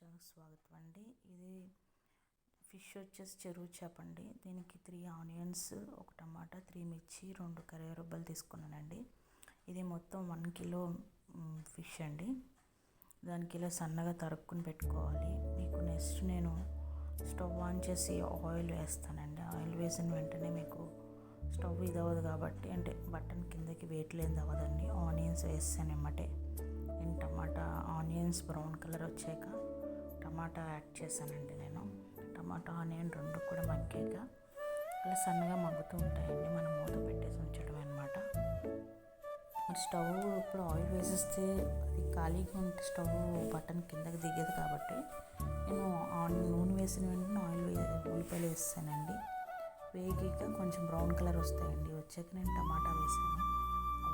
ఛానల్కి స్వాగతం అండి. ఇది ఫిష్ వచ్చేసి చెరువు చేప అండి. దీనికి త్రీ ఆనియన్స్ ఒక టమాటా త్రీ మిర్చి రెండు కరివేపాకులు తీసుకున్నానండి. ఇది మొత్తం వన్ కిలో ఫిష్ అండి. దానికి ఇలా సన్నగా తరుక్కుని పెట్టుకోవాలి. మీకు నెక్స్ట్ నేను స్టవ్ ఆన్ చేసి ఆయిల్ వేస్తానండి. ఆయిల్ వేసిన వెంటనే మీకు స్టవ్ ఇది అవ్వదు కాబట్టి అంటే బటన్ కిందకి వెయిట్ లేనిది అవ్వదండి. ఆనియన్స్ వేస్తాను ఎమ్మటే నేను టమాటా ఆనియన్స్ బ్రౌన్ కలర్ వచ్చాక టమాటా యాడ్ చేశానండి నేను. టమాటా ఆనియన్ రెండు కూడా మగ్గాక అలా సన్నగా మగ్గుతూ ఉంటాయండి. మనం మూత పెట్టేసి ఉంచడం అనమాట మరి స్టవ్ ఇప్పుడు ఆయిల్ వేసేస్తే అది ఖాళీగా ఉంటే స్టవ్ బటన్ కిందకి దిగేది కాబట్టి నేను నూనె వేసిన వెంటనే ఆయిల్ ఉల్లిపాయలు వేస్తానండి. వేగాక కొంచెం బ్రౌన్ కలర్ వస్తాయండి. వచ్చాక నేను టమాటా వేసాను.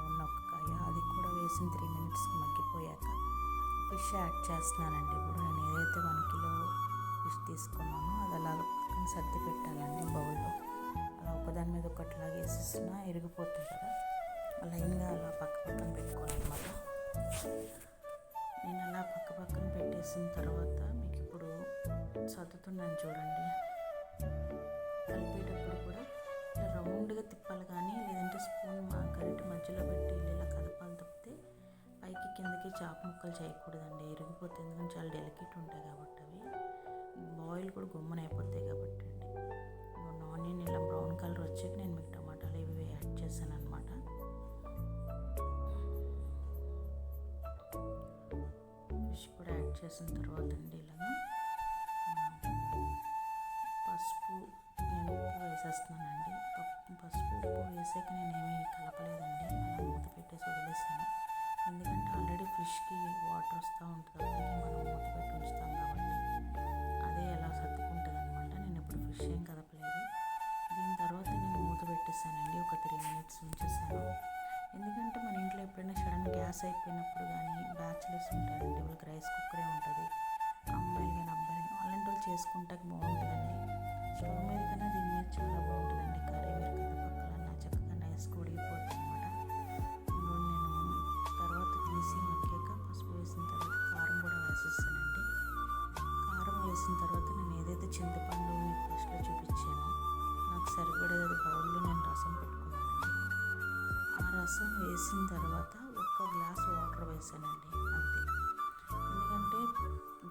ఉన్న ఒక కాయ. అది కూడా వేసిన త్రీ మినిట్స్కి మగ్గిపోయాక ఫిష్ యాడ్ చేస్తున్నానండి. ఇప్పుడు నేను ఏదైతే వన్ కిలో ఫిష్ తీసుకున్నానో అది అలా పక్కన సర్ది పెట్టాలండి బౌల్లో. అలా ఒకదాని మీద ఒకటి వేసేసినా ఇరిగిపోతుంది కదా. లైన్గా అలా పక్క పక్కన పెట్టుకోవాలన్నమాట. నేను అలా పక్క పక్కన పెట్టేసిన తర్వాత మీకు ఇప్పుడు సర్దుతున్నాను చూడండి. కలిపేటప్పుడు కూడా రౌండ్గా తిప్పాలి కానీ లేదంటే స్పూన్ మా గరిటె మధ్యలో పెట్టి ఇలా కదపాలి కిందకి చాప ముక్కలు చేయకూడదండి. ఇరిగిపోతుంది ఎందుకంటే చాలా డెలికేట్ ఉంటాయి కాబట్టి అవి. బాయిల్ కూడా గుమ్మన అయిపోతాయి కాబట్టి అండి. ఆనియన్ ఇలా బ్రౌన్ కలర్ వచ్చాక నేను మీకు టమాటాలు ఇవి యాడ్ చేశాను అనమాట ఫిష్ కూడా యాడ్ చేసిన తర్వాత అండి ఇలాగా పసుపు నేను ఉప్పు వేసేస్తున్నానండి. పసుపు ఉప్పు వేసాక నేనేమి కలపలేదండి. అలా మూత పెట్టేసి వదిలేస్తాను ఫిష్కి వాటర్ వస్తూ ఉంటుంది అందుకే మనం మూత పెట్టి ఉంచుతాం కాబట్టి అదే ఎలా సర్దుకుంటుంది అనమాట నేను ఇప్పుడు ఫిష్ ఏం కదపలేదు. దీని తర్వాత నేను మూత పెట్టేసానండి ఒక త్రీ మినిట్స్ ఉంచేసాను ఎందుకంటే మన ఇంట్లో ఎప్పుడైనా సడన్ గ్యాస్ అయిపోయినప్పుడు కానీ బ్యాచిలర్స్ ఉంటారండి వాళ్ళకి రైస్ కుక్కరే ఉంటుంది. అమ్మాయిలు కానీ అబ్బాయిలు అలాంటి వాళ్ళు చేసుకుంటాక బాగుంటుందండి. స్టవ్ మీద కన్నా దీని మీద చాలా బాగుంటుందండి. కర్రీ మీరు కదపక్కలన్నా చక్కగా నైస్ ఉడికిపోతుంది అనమాట నేను తర్వాత తీసి మగ్గాక వేసిన తర్వాత నేను ఏదైతే చింతపండు మీకు ఫస్ట్లో చూపించానో నాకు సరిపడేది బౌల్లో నేను రసం పెట్టుకున్నానండి. ఆ రసం వేసిన తర్వాత ఒక్క గ్లాస్ వాటర్ వేసానండి అంతే. ఎందుకంటే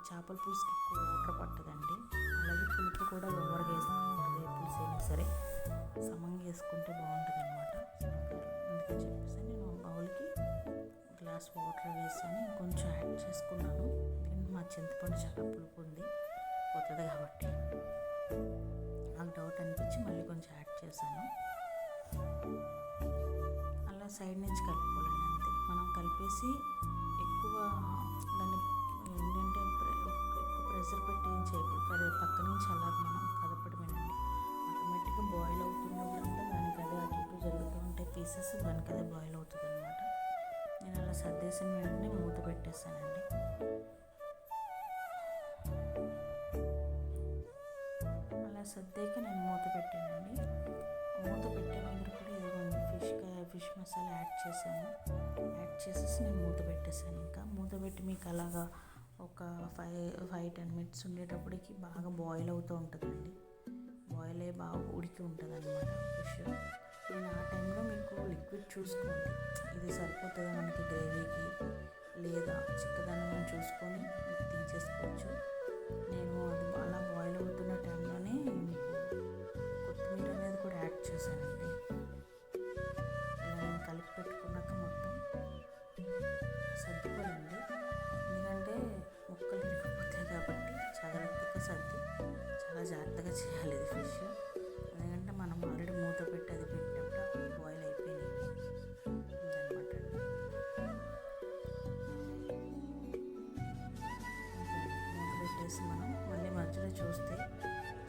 చేపల పులుసుకి ఎక్కువ వాటర్ పట్టదండి. అలాగే పులుపు కూడా ఓవర్గా వేసుకుంటుంది పులుసు అయినా సరే సమంగా వేసుకుంటే బాగుంటుంది అనమాట అందుకని చెప్పేసి నేను బౌల్కి గ్లాస్ వాటర్ వేసాను. కొంచెం యాడ్ చేసుకున్నాను. మా చింతపండు చాలా పులుపు ఉంది. కొత్తది కాబట్టి నాకు డౌట్ అనిపించి మళ్ళీ కొంచెం యాడ్ చేశాను. అలా సైడ్ నుంచి కలుపుకోవాలండి అంతే. మనం కలిపేసి ఎక్కువ దాన్ని ఏంటంటే ఎక్కువ ప్రెషర్ పెట్టి ఏం చేయకూడదు. పక్క నుంచి అలా మనం కదపడమేనండి ఆటోమేటిక్గా బాయిల్ అవుతున్నప్పుడంతా దానికి అదే అటు ఇటు జరుగుతూ ఉంటే పీసెస్ దానికి అదే బాయిల్ అవుతుంది అనమాట నేను అలా సర్దేసిన వెంటనే మూత పెట్టేస్తానండి సర్దాక నేను మూత పెట్టానండి. మూత పెట్టే ముందు కూడా ఇదిగోండి ఫిష్ ఫిష్ మసాలా యాడ్ చేశాను. యాడ్ చేసేసి నేను మూత పెట్టేశాను ఇంకా. మూత పెట్టి మీకు అలాగా ఒక ఫైవ్ ఫైవ్ టెన్ మినిట్స్ ఉండేటప్పటికి బాగా బాయిల్ అవుతూ ఉంటుందండి. బాయిల్ అయ్యి బాగా ఉడికి ఉంటుంది అనమాట ఫిష్ నేను ఆ టైంలో మీకు లిక్విడ్ చూసుకోండి. ఇది సరిపోతుందా మనకి గ్రేవీకి లేదా చిక్కదనం చూసుకొని తీసేసుకోవచ్చు. నేను చూస్తే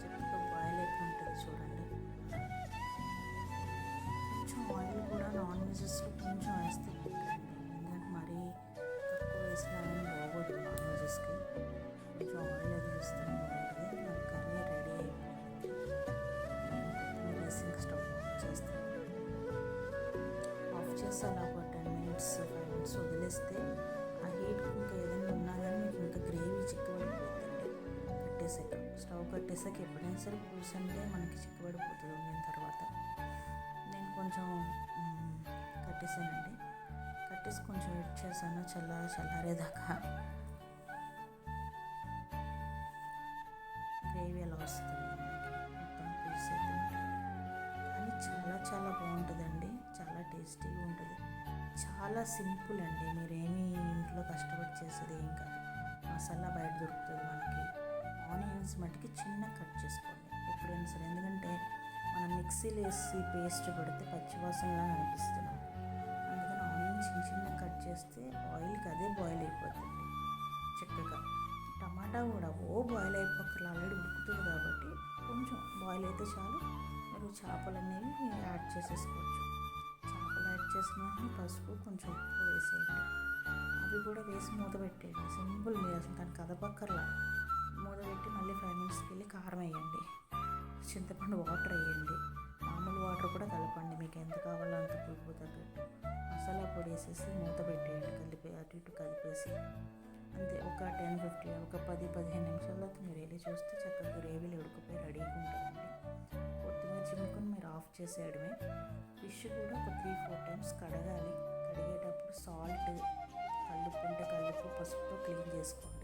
చక్కగా బాయిల్ అయిపోయి ఉంటుంది చూడండి. కొంచెం ఆయిల్ కూడా నాన్ వెజెస్లో కొంచెం వేస్తే పెట్టండి. ఎందుకంటే మరీ తక్కువ వేసినా కానీ బాగోదు నాన్ వెజెస్కి కొంచెం ఆయిల్ అది వేస్తే బాగుంటుంది. నాకు కర్రీ రెడీ అయిపోయింది. కొత్తిమీర స్టవ్ ఆఫ్ చేస్తాను. ఆఫ్ చేసి అలా ఒక టెన్ మినిట్స్ ఫైవ్ మినిట్స్ వదిలేస్తే కట్టేసాక ఎప్పుడైనా సరే పులుసు మనకి చిక్కబడిపోతుంది ఉండిన తర్వాత. నేను కొంచెం కట్టేసానండి కట్టేసి కొంచెం వెయిట్ చేశాను చల్ల చల్లారేదాకా. గ్రేవీ ఎలా వస్తుంది? మొత్తం పీస్ అయితే కానీ చాలా చాలా బాగుంటుందండి. చాలా టేస్టీగా ఉంటుంది. చాలా సింపుల్ అండి. మీరేమీ ఇంట్లో కష్టపడి చేసేది ఏం కాదు. మసాలా బయట దొరుకుతుంది మనకి. ఆనియన్స్ మటుకి చిన్న కట్ చేసుకోండి ఎప్పుడైనా సరే. ఎందుకంటే మనం మిక్సీలో వేసి పేస్ట్ పెడితే పచ్చివాసనలా అనిపిస్తున్నాం అందుకని ఆనియన్ చిన్న చిన్న కట్ చేస్తే ఆయిల్కి అదే బాయిల్ అయిపోతుంది. చక్కగా టమాటా కూడా ఓ బాయిల్ అయిపోకర్లు ఆల్రెడీ ఉడుకుతుంది కాబట్టి కొంచెం బాయిల్ అయితే చాలు. మీరు చేపలు అనేవి యాడ్ చేసేసుకోవచ్చు. చేపలు యాడ్ చేసిన పసుపు కొంచెం ఉప్పు వేసేయండి. అవి కూడా వేసి మూత పెట్టేయండి. సింపుల్ మీరు అసలు దాన్ని కదపక్కర్లా పెట్టి మళ్ళీ ఫైవ్ మినిట్స్కి వెళ్ళి కారం వేయండి. చింతపండు వాటర్ వేయండి. మామూలు వాటర్ కూడా కలపండి. మీకు ఎంత కావాలో అంత పులుపు తగ్గట్టు మసాలా పొడి వేసేసి మూత పెట్టేయండి. కలిపి అటు ఇటు కలిపేసి. అంతే. ఒక టెన్ ఫిఫ్టీ ఒక పది పదిహేను నిమిషాల్లో మీరు వెళ్ళి చూస్తే చక్కగా గ్రేవీలు ఉడికిపోయి రెడీగా ఉంటుందండి కొత్తిమీర చిమ్ముకొని మీరు ఆఫ్ చేసేయడమే. ఫిష్ కూడా ఒక త్రీ ఫోర్ టైమ్స్ కడగాలి. కడిగేటప్పుడు సాల్ట్ కల్లుపు ఉంటే కల్లుపు పసుపుతో క్లీన్ చేసుకోండి.